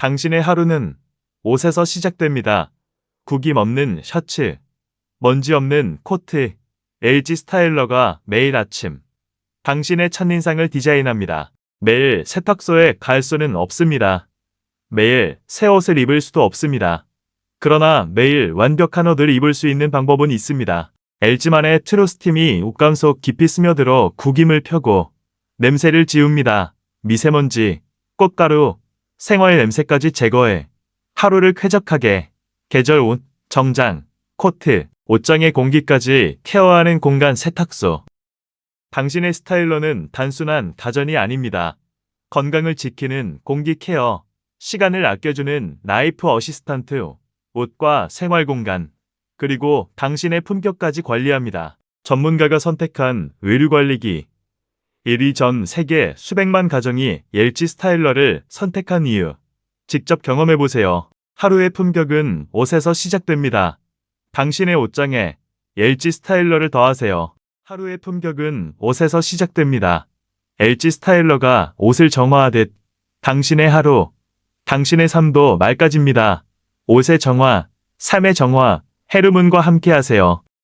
당신의 하루는 옷에서 시작됩니다. 구김 없는 셔츠, 먼지 없는 코트, LG 스타일러가 매일 아침 당신의 첫인상을 디자인합니다. 매일 세탁소에 갈 수는 없습니다. 매일 새 옷을 입을 수도 없습니다. 그러나 매일 완벽한 옷을 입을 수 있는 방법은 있습니다. LG만의 트루스팀이 옷감 속 깊이 스며들어 구김을 펴고 냄새를 지웁니다. 미세먼지, 꽃가루, 생활 냄새까지 제거해 하루를 쾌적하게 계절 옷, 정장, 코트, 옷장의 공기까지 케어하는 공간 세탁소. 당신의 스타일러는 단순한 가전이 아닙니다. 건강을 지키는 공기 케어, 시간을 아껴주는 라이프 어시스탄트, 옷과 생활 공간, 그리고 당신의 품격까지 관리합니다. 전문가가 선택한 의류 관리기. 1위 전 세계 수백만 가정이 옐지 스타일러를 선택한 이유. 직접 경험해보세요. 하루의 품격은 옷에서 시작됩니다. 당신의 옷장에 LG 스타일러를 더하세요. 하루의 품격은 옷에서 시작됩니다. LG 스타일러가 옷을 정화하듯 당신의 하루, 당신의 삶도 맑아집니다. 옷의 정화, 삶의 정화, 헤르문과 함께 하세요.